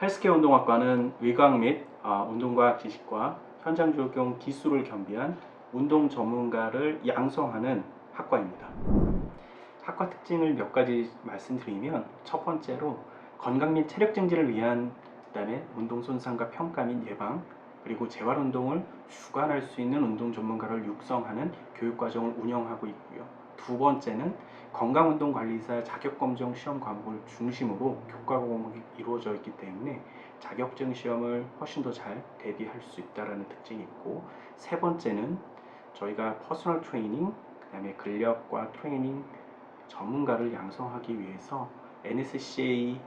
헬스케어 운동학과는 의과학 및 어, 운동과학 지식과 현장 적용 기술을 겸비한 운동 전문가를 양성하는 학과입니다. 학과 특징을 몇 가지 말씀드리면 첫 번째로 건강 및 체력 증진을 위한 그다음에 운동 손상과 평가 및 예방 그리고 재활 운동을 주관할 수 있는 운동 전문가를 육성하는 교육 과정을 운영하고 있고요. 두 번째는 건강운동관리사 자격검정 시험 과목을 중심으로 교과 과목이 이루어져 있기 때문에 자격증 시험을 훨씬 더 잘 대비할 수 있다는 특징이 있고 세 번째는 저희가 퍼스널 트레이닝 그 다음에 근력과 트레이닝 전문가를 양성하기 위해서 NSCA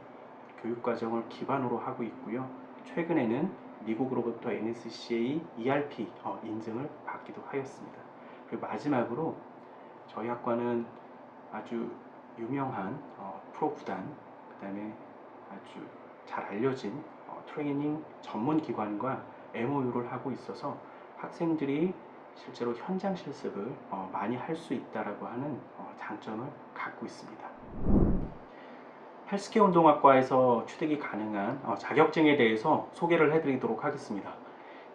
교육 과정을 기반으로 하고 있고요. 최근에는 미국으로부터 NSCA ERP 어, 인증을 받기도 하였습니다. 그리고 마지막으로 저희 학과는 아주 유명한 어, 프로 구단, 그 다음에 아주 잘 알려진 어, 트레이닝 전문 기관과 MOU를 하고 있어서 학생들이 실제로 현장 실습을 어, 많이 할 수 있다라고 하는 어, 장점을 갖고 있습니다. 헬스케어 운동학과에서 취득이 가능한 어, 자격증에 대해서 소개를 해드리도록 하겠습니다.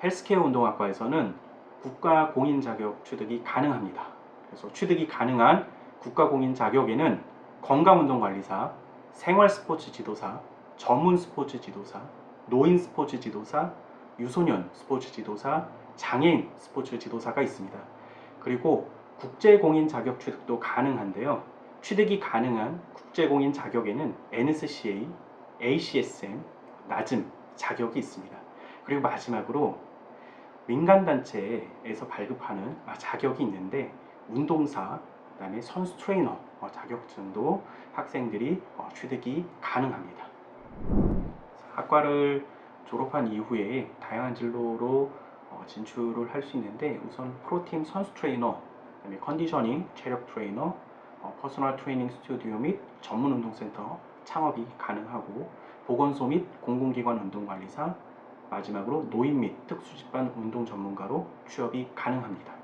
헬스케어 운동학과에서는 국가 공인 자격 취득이 가능합니다. 그래서 취득이 가능한 국가 공인 자격에는 건강운동관리사, 생활스포츠 지도사, 전문 스포츠 지도사, 노인 스포츠 지도사, 유소년 스포츠 지도사, 장애인 스포츠 지도사가 있습니다. 그리고 국제공인 자격 취득도 가능한데요. 취득이 가능한 국제공인 자격에는 NSCA, ACSM, 나즘 자격이 있습니다. 그리고 마지막으로 민간단체에서 발급하는 아, 자격이 있는데 운동사, 그 다음에 선수 트레이너 어, 자격증도 학생들이 어, 취득이 가능합니다. 학과를 졸업한 이후에 다양한 진로로 어, 진출을 할 수 있는데 우선 프로팀 선수 트레이너, 그다음에 컨디셔닝, 체력 트레이너, 어, 퍼스널 트레이닝 스튜디오 및 전문 운동센터 창업이 가능하고 보건소 및 공공기관 운동관리사, 마지막으로 노인 및 특수집단 운동 전문가로 취업이 가능합니다.